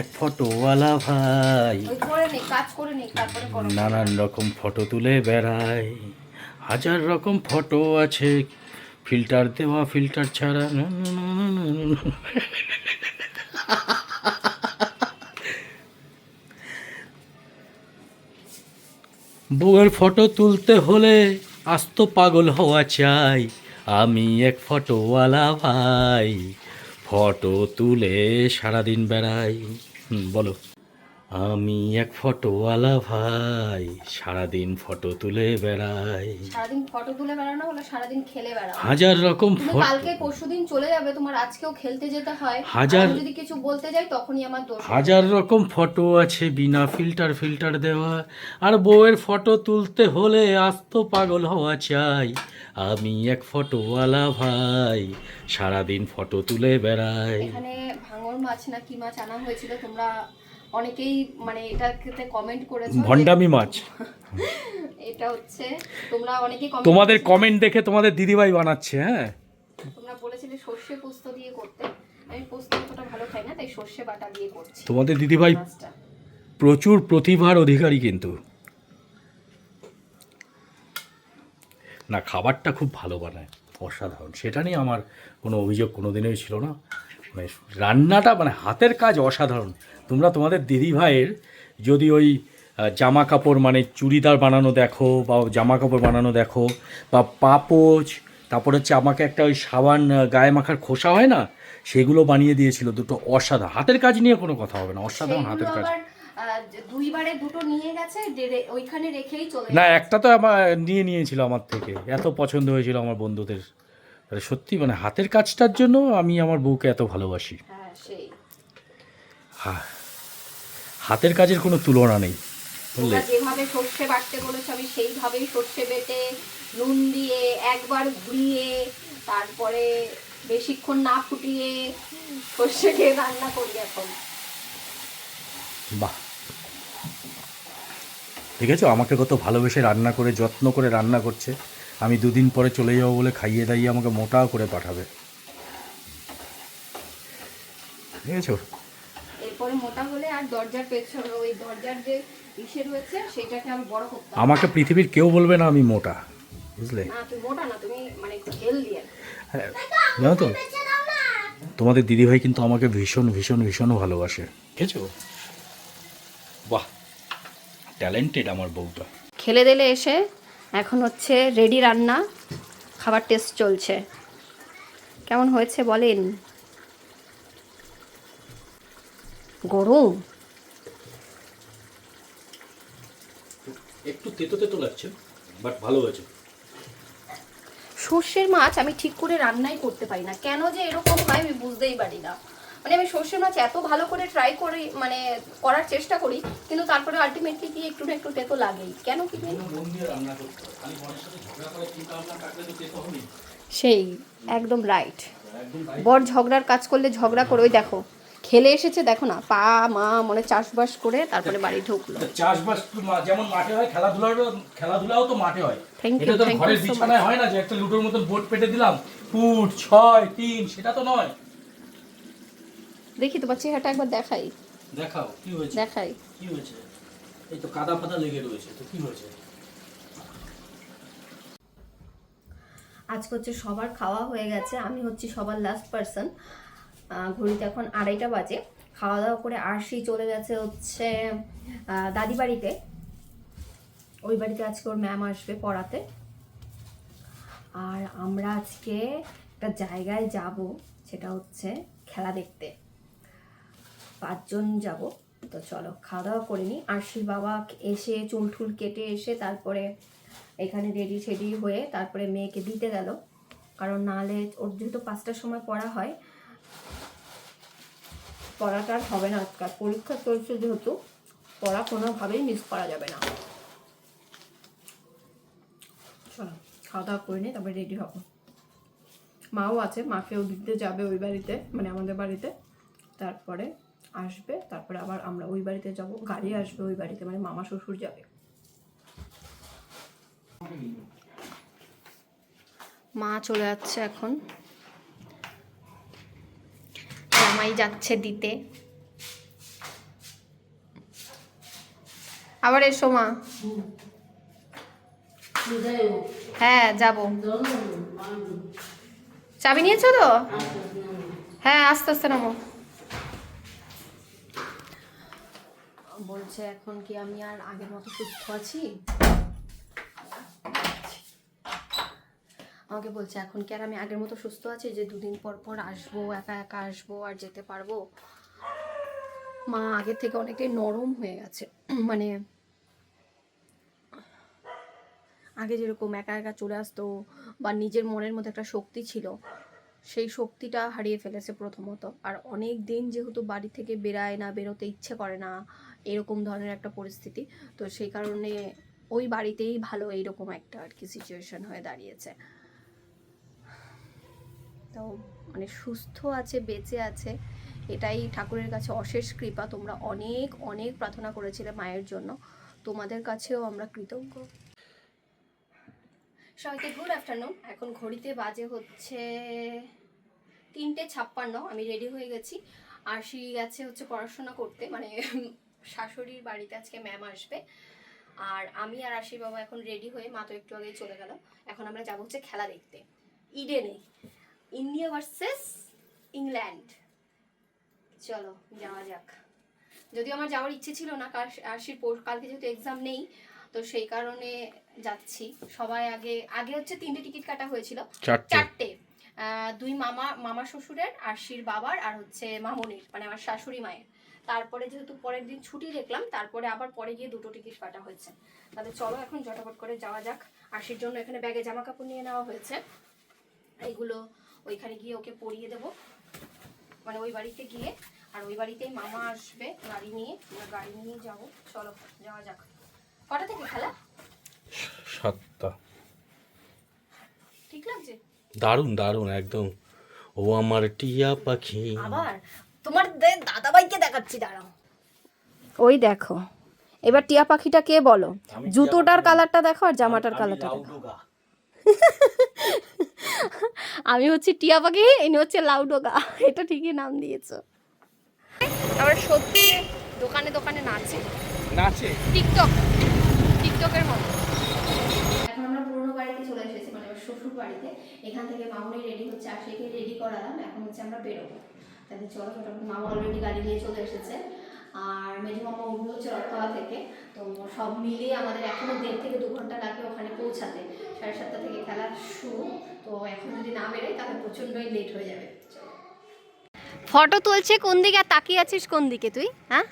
এক ফটোওয়ালা ভাই। নানান রকম ফটো তুলে বেড়াই হাজার রকম ফটো আছে। ফিল্টার দেওয়া ফিল্টার ছাড়া। বউয়ের ফটো তুলতে হলে আস্ত পাগল হওয়া চাই। আমি এক ফটোওয়ালা ভাই। ফটো তুলে সারাদিন বেড়াই। বলো। আমি এক ফটোওয়ালা ভাই সারাদিন ফটো তুলে বেড়াই। সারাদিন ফটো তুলে বেড়ানো হলো সারাদিন খেলে বেড়াও। হাজার রকম ফটো। কালকে পরশুদিন চলে যাবে তোমার আজকেও খেলতে যেতে হয়। হাজার- যদি কিছু বলতে যাই তখনই আমার দোষ হাজার রকম ফটো আছে বিনা ফিল্টার ফিল্টার দেওয়া। আর বউয়ের ফটো তুলতে হলে আস্ত পাগল হওয়া চাই। আমি এক ফটোওয়ালা ভাই সারাদিন ফটো তুলে বেড়াই। এখানে ভাঙর মাছ না কি মাছ আনা হয়েছিল তোমরা অনেকেই মানে এটাতে কমেন্ট করেছ ভণ্ডামি মাছ। এটা হচ্ছে তোমরা অনেকেই তোমাদের কমেন্ট দেখে তোমাদের দিদিভাই বানাচ্ছে হ্যাঁ? তোমরা বলেছিলে সর্ষে পোস্ত দিয়ে করতে। আমি পোস্ত অতটা ভালো খাই না তাই সর্ষে বাটা দিয়ে করছি। তোমাদের দিদিভাই প্রচুর প্রতিভার অধিকারী কিন্তু। না খাবারটা খুব ভালো বানায় অসাধারণ। সেটা নিয়ে আমার কোনো অভিযোগ কোনো দিনই ছিল না। মানে রান্নাটা মানে হাতের কাজ অসাধারণ। তোমরা তোমাদের দিদিভাইয়ের যদি ওই জামা কাপড় মানে চুড়িদার বানানো দেখো বা জামা কাপড় বানানো দেখো বা পাপোচ তারপর হচ্ছে আমাকে একটা ওই সাবান গায়ে মাখার খোসা হয় না? সেগুলো বানিয়ে দিয়েছিল দুটো অসাধারণ। হাতের কাজ নিয়ে কোনো কথা হবে না অসাধারণ হাতের কাজ। দুইবারে দুটো নিয়ে গেছে ওইখানে রেখেই চলে না একটা তো আমার নিয়ে নিয়েছিল আমার থেকে। এত পছন্দ হয়েছিল আমার বন্ধুদের। তাহলে সত্যি মানে হাতের কাজটার জন্য আমি আমার বউকে এত ভালোবাসি। হ্যাঁ হাতের কাজের কোনো তুলনা নেই বুঝলে? যেভাবে সর্ষে বাটতে বলেছ আমি সেইভাবেই সর্ষে বেটে নুন দিয়ে একবার ঘুরিয়ে তারপরে বেশিক্ষণ না ফুটিয়ে সর্ষেকে রান্না করি এখন। বাহ। দেখেছ? আমাকে কত ভালোবেসে রান্না করে যত্ন করে রান্না করছে। আমি দুদিন পরে চলে যাব বলে খাইয়ে দাইয়ে আমাকে মোটাও করে পাঠাবে। দেখেছ? এরপরে মোটা হলে আর দরজার পেছনে ওই দরজার যে ইসে রয়েছে সেটাকে আমি বড় করতে আমাকে পৃথিবীর কেউ বলবে না আমি মোটা বুঝলে? না তুমি মোটা না তুমি মানে একটু হেলদি হ্যাঁ জানো তো তোমাদের দিদিভাই কিন্তু আমাকে ভীষণ ভীষণ ভীষণ ভালোবাসে। বুঝেছ বাহ ট্যালেন্টেড আমার বউটা। খেলে দিলে এসে এখন হচ্ছে রেডি রান্না খাবার টেস্ট চলছে। কেমন হয়েছে বলেন? গরম? একটু তেতো তেতো লাগছে বাট ভালো হয়েছে। সর্ষের মাছ আমি ঠিক করে রান্নাই করতে পারি না। কেন যে এরকম হয় আমি বুঝতেই পারি না। মানে আমি সর্ষে মাছ এত ভালো করে ট্রাই করি মানে করার চেষ্টা করি কিন্তু তারপরে আলটিমেটলি কি একটু না একটু তেতো লাগেই। কেন কি? মন সেই একদম রাইট বর ঝগড়ার কাজ করলে ঝগড়া করে ওই দেখো খেলে এসেছে দেখো না পা মা মনে চাষবাস করে তারপরে বাড়ি ঢুকলো। চাষবাস যেমন মাঠে হয় খেলাধুলার খেলাধুলাও তো মাঠে হয়। এটা তো ঘরের বিছানায় হয় না যে একটা লুডোর মতন বোর্ড পেটে দিলাম ফুট ছয় তিন সেটা তো নয়। দেখি তোমার চেহারাটা একবার দেখাই। দেখাও কি হয়েছে? দেখাই। কি হয়েছে? এই তো কাদা ফাদা লেগে রয়েছে তো কি হয়েছে? আজকে হচ্ছে সবার খাওয়া হয়ে গেছে আমি হচ্ছে সবার লাস্ট পার্সন ঘড়িতে এখন আড়াইটা বাজে। খাওয়া দাওয়া করে আরশি চলে গেছে হচ্ছে দাদি বাড়িতে। ওই বাড়িতে আজকে ওর ম্যাম আসবে পড়াতে। আর আমরা আজকে একটা জায়গায় যাব সেটা হচ্ছে খেলা দেখতে। পাঁচজন যাব। তো চলো খাওয়া দাওয়া করে নিই। আরশির বাবা এসে চুল টুল কেটে এসে তারপরে এখানে রেডি টেডি হয়ে তারপরে মেয়েকে দিতে গেল। কারণ নাহলে ওর যেহেতু পাঁচটার সময় পড়া হয়, পড়াটা আর হবে না আজকাল। পরীক্ষা চলছে যেহেতু, পড়া কোনোভাবেই মিস করা যাবে না। চলো খাওয়া দাওয়া করে নিই, তারপরে রেডি হব। মাও আছে, মাকেও দিতে যাবে ওই বাড়িতে মানে আমাদের বাড়িতে। তারপরে আসবে, তারপরে আবার আমরা ওই বাড়িতে যাব গাড়ি আসবে ওই বাড়িতে মানে মামা শ্বশুর যাবে। মা চলে যাচ্ছে এখন। জামাই যাচ্ছে দিতে। আবার এসো মা। হ্যাঁ যাব। চাবি নিয়েছো তো? হ্যাঁ আস্তে আস্তে নামো। বলছে এখন কি আমি আর আগের মতো সুস্থ আছি? আমাকে বলছে, এখন কি আর আমি আগের মতো সুস্থ আছি যে দুদিন পর পর আসব, একা একা আসব আর যেতে পারব? মা আগের থেকে অনেকটাই নরম হয়ে গেছে। মানে আগে যেরকম একা একা চলে আসতো বা নিজের মনের মধ্যে একটা শক্তি ছিল, সেই শক্তিটা হারিয়ে ফেলেছে প্রথমত। আর অনেক দিন যেহেতু বাড়ি থেকে বেরায় না, বেরোতে ইচ্ছে করে না এরকম ধরনের একটা পরিস্থিতি। তো সেই কারণে ওই বাড়িতেই ভালো এইরকম একটা আর কি সিচুয়েশন হয়ে দাঁড়িয়েছে। তো মানে সুস্থ আছে, বেঁচে আছে, এটাই ঠাকুরের কাছে অশেষ কৃপা। তোমরা অনেক অনেক প্রার্থনা করেছিলে মায়ের জন্য। তোমাদের কাছেও আমরা কৃতজ্ঞ। সবাইকে গুড আফটারনুন এখন ঘড়িতে বাজে হচ্ছে তিনটে ছাপ্পান্ন। আমি রেডি হয়ে গেছি। আরশি গেছে হচ্ছে পড়াশোনা করতে। মানে শাশুড়ির বাড়িতে আজকে ম্যাম আসবে। আর আমি আর আশির বাবা এখন রেডি হয়ে মা তো একটু আগেই চলে গেল। এখন আমরা যাব হচ্ছে খেলা দেখতে। ইডেনে ইন্ডিয়া ভার্সেস ইংল্যান্ড। চলো যাওয়া যাক। যদিও আমার যাওয়ার ইচ্ছে ছিল না আশির পর- কালকে যেহেতু এক্সাম নেই তো সেই কারণে যাচ্ছি। সবাই আগে আগে হচ্ছে তিনটে টিকিট কাটা হয়েছিল। চারটে। চারটে। দুই মামা মামা শ্বশুরের আশির বাবার আর হচ্ছে মামনির মানে আমার শাশুড়ি মায়ের। তারপরে যেহেতু পরের দিন ছুটি দেখলাম তারপরে আবার পরে গিয়ে দুটো টিকিট কাটা হয়েছে। তাহলে চলো এখন জটাপট করে যাওয়া যাক। আশির জন্য এখানে ব্যাগে জামা কাপড় নিয়ে নেওয়া হয়েছে। এইগুলো ওইখানে গিয়ে ওকে পরিয়ে দেবো। মানে ওই বাড়িতে গিয়ে। আর ওই বাড়িতেই মামা আসবে গাড়ি নিয়ে। আমরা গাড়ি নিয়ে যাব। চলো যাওয়া যাক। কটা থেকে খেলা? সাতটা। ঠিক লাগছে? দারুণ দারুণ একদম। ও আমার টিয়া পাখি। আবার? তোমার দাদা ভাইকে দেখাচ্ছি দাঁড়াও। ওই দেখো। এবার টিয়া পাখিটা কে বলো? জুতোটার কালারটা দেখো আর জামাটার কালারটা দেখো। আমি হচ্ছে টিয়া পাখি ইনি হচ্ছে লাউডোগা এটা ঠিকই নাম দিয়েছ। আবার সত্যি দোকানে দোকানে নাচে। নাচে? টিকটক। টিকটকের মতো। এখন আমরা পুরোনো বাড়িতে চলে এসেছি মানে শ্বশুর বাড়িতে এখান থেকে মামুনি রেডি হচ্ছে আশিকে রেডি করালাম। এখন হচ্ছে আমরা বেরোবো। তাহলে চলো ছোটো মামা অলরেডি গাড়ি নিয়ে চলে এসেছে। আর মেজু মামা উঠবে হচ্ছে রথতলা থেকে। তো সব মিলিয়ে আমাদের এখনও দেড় থেকে দু ঘণ্টা লাগবে ওখানে পৌঁছাতে। সাড়ে সাতটা থেকে খেলা শুরু। তো এখন যদি না বেরোয় তাহলে প্রচণ্ডই লেট হয়ে যাবে। ফটো তুলছে কোন দিকে আর তাকিয়ে আছিস কোন দিকে তুই হ্যাঁ?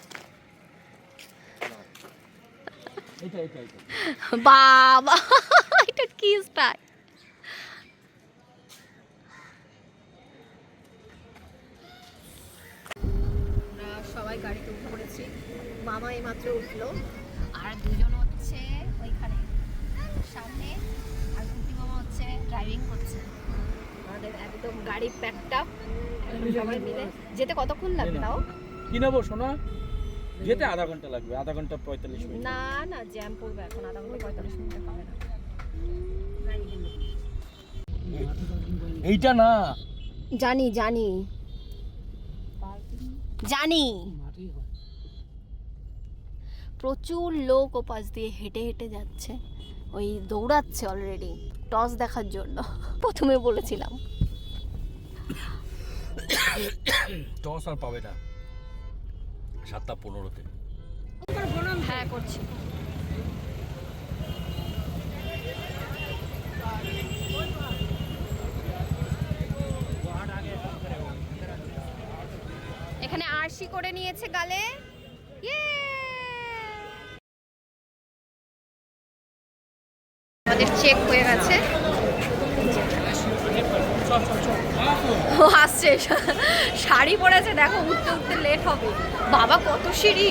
বাবা এটা কি স্টাইল সবাই গাড়িতে উঠে পড়েছি। মামা এইমাত্র উঠল। আর দুজন হচ্ছে ওইখানে সামনে। আর কুটি মামা হচ্ছে ড্রাইভিং করছে। আমাদের একদম গাড়ি প্যাকড আপ সবাই মিলে যেতে কতক্ষণ লাগবে তাও? কি নেব শোনা যেতে আধা ঘণ্টা লাগবে আধা ঘণ্টা পঁয়তাল্লিশ মিনিট। না না জ্যাম পড়বে এখন আধা ঘণ্টা পঁয়তাল্লিশ মিনিটে পাবে না। এইটা না। জানি জানি। জানি। প্রচুর লোক ওপাশ দিয়ে হেঁটে হেঁটে যাচ্ছে। ওই দৌড়াচ্ছে অলরেডি টস দেখার জন্য। প্রথমে বলেছিলাম। টস আর পাবে না। সাতটা পনেরোতে। হ্যাঁ করছি। এখানে আরশি করে নিয়েছে গালে! আমাদের চেক হয়ে গেছে। ও আসছে। শাড়ি পরেছে, দেখো, উঠতে উঠতে লেট হবে। বাবা, কত সিঁড়ি!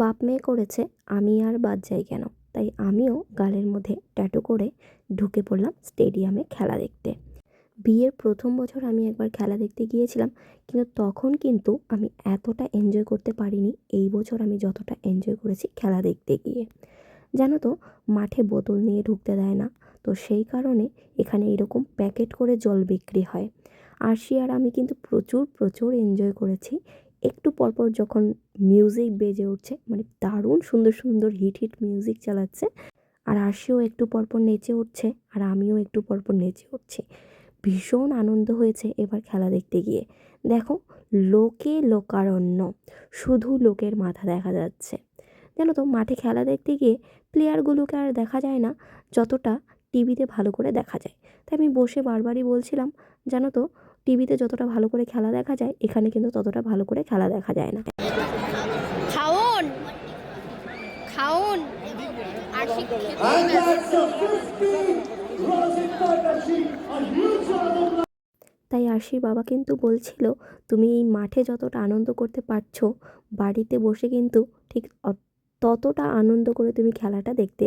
বাপ মেয়ে করেছে, আমি আর বাদ যাই কেন? তাই আমিও গালের মধ্যে ট্যাটু করে ঢুকে পড়লাম স্টেডিয়ামে খেলা দেখতে। বিয়ের প্রথম বছর আমি একবার খেলা দেখতে গিয়েছিলাম, কিন্তু তখন কিন্তু আমি এতটা এনজয় করতে পারিনি, এই বছর আমি যতটা এনজয় করেছি খেলা দেখতে গিয়ে। জানো তো, মাঠে বোতল নিয়ে ঢুকতে দেয় না, তো সেই কারণে এখানে এরকম প্যাকেট করে জল বিক্রি হয়। আরশি আর আমি কিন্তু প্রচুর প্রচুর এনজয় করেছি। একটু পরপর যখন মিউজিক বেজে উঠছে মানে দারুণ সুন্দর সুন্দর হিট হিট মিউজিক চালাচ্ছে, আর আরশিও একটু পরপর নেচে উঠছে, আর আমিও একটু পরপর নেচে উঠছি। ভীষণ আনন্দ হয়েছে এবার খেলা দেখতে গিয়ে। দেখো লোকে লোকারণ্য শুধু লোকের মাথা দেখা যাচ্ছে। জানো তো মাঠে খেলা দেখতে গিয়ে প্লেয়ারগুলোকে আর দেখা যায় না যতটা টিভিতে ভালো করে দেখা যায়। তাই আমি বসে বারবারই বলছিলাম জানো তো টিভিতে যতটা ভালো করে খেলা দেখা যায় এখানে কিন্তু ততটা ভালো করে খেলা দেখা যায় না। খাউন খাউন তাই আশির বাবা কিন্তু বলছিল, তুমি এই মাঠে যতটা আনন্দ করতে পারছ, বাড়িতে বসে কিন্তু ঠিক ততটা আনন্দ করে তুমি খেলাটা দেখতে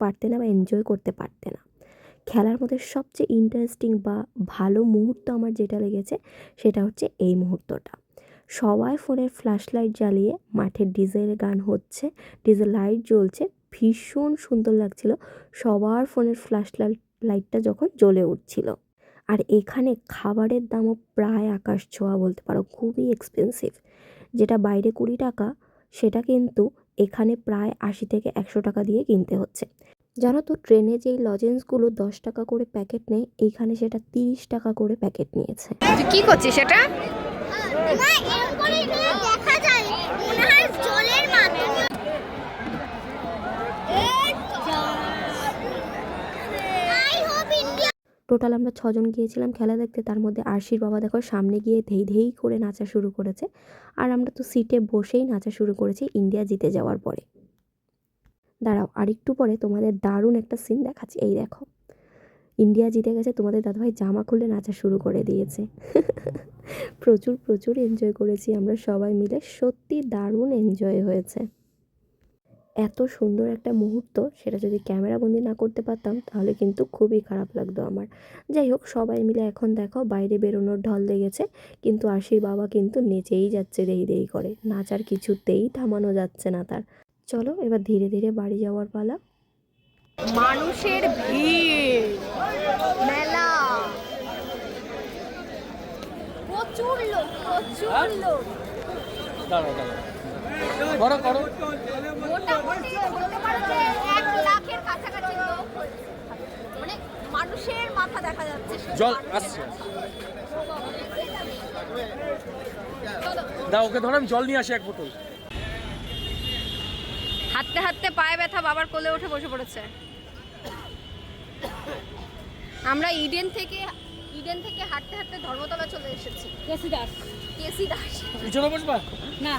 পারতে না বা এনজয় করতে পারতে না। খেলার মধ্যে সবচেয়ে ইন্টারেস্টিং বা ভালো মুহূর্ত আমার যেটা লেগেছে, সেটা হচ্ছে এই মুহূর্তটা। সবাই ফোনের ফ্ল্যাশ লাইট জ্বালিয়ে মাঠের ডিজেল গান হচ্ছে ডিজেল লাইট জ্বলছে, ভীষণ সুন্দর লাগছিল। সবার ফোনের ফ্ল্যাশ লাইটটা যখন জ্বলে উঠছিল। আর এখানে খাবারের দামও প্রায় আকাশ ছোঁয়া বলতে পারো খুবই এক্সপেন্সিভ যেটা বাইরে কুড়ি টাকা সেটা কিন্তু এখানে প্রায় আশি থেকে একশো টাকা দিয়ে কিনতে হচ্ছে। জানো তো ট্রেনে যেই লজেন্সগুলো দশ টাকা করে প্যাকেট নেয় এইখানে সেটা তিরিশ টাকা করে প্যাকেট নিয়েছে। কি করছিস সেটা না এরকম করে এখানে দেখা যায় মনে হয় জলের মাধ্যমে আই হোপ ইন্ডিয়া টোটাল আমরা ছজন গিয়েছিলাম খেলা দেখতে, তার মধ্যে আরশির বাবা দেখো সামনে গিয়ে ধেই ধেই করে নাচা শুরু করেছে। আর আমরা তো সিটে বসেই নাচা শুরু করেছি ইন্ডিয়া জিতে যাওয়ার পরে। দাঁড়াও, আরেকটু পরে তোমাদের দারুণ একটা সিন দেখাচ্ছি। এই দেখো, ইন্ডিয়া জিতে গেছে, তোমাদের দাদাভাই জামা খুলে নাচা শুরু করে দিয়েছে। প্রচুর প্রচুর এনজয় করেছি আমরা সবাই মিলে, সত্যি দারুণ এনজয় হয়েছে। এত সুন্দর একটা মুহূর্ত সেটা যদি ক্যামেরা বন্দি না করতে পারতাম তাহলে কিন্তু খুবই খারাপ লাগতো আমার। যাই হোক সবাই মিলে এখন দেখো বাইরে বেরোনোর ঢল লেগেছে কিন্তু আশির বাবা কিন্তু নেচেই যাচ্ছে দেই দেই করে। নাচার কিছুতেই থামানো যাচ্ছে না তার। চলো এবার ধীরে ধীরে বাড়ি যাওয়ার পালা। মানুষের ভিড় মেলা। প্রচুর লোক প্রচুর লোক। দাঁড়াও দাঁড়াও। করো। করো। মানে মানুষের মাথা দেখা যাচ্ছে জল আসছে। দাও ওকে ধরো আমি জল নিয়ে আসি এক বোতল। হাঁটতে হাঁটতে পায়ে ব্যথা বাবার কোলে উঠে বসে পড়েছে। আমরা ইডেন থেকে ইডেন থেকে হাঁটতে হাঁটতে ধর্মতলা চলে এসেছি। কেসি দাস। কেসি দাস। পিছনে বসবা? না।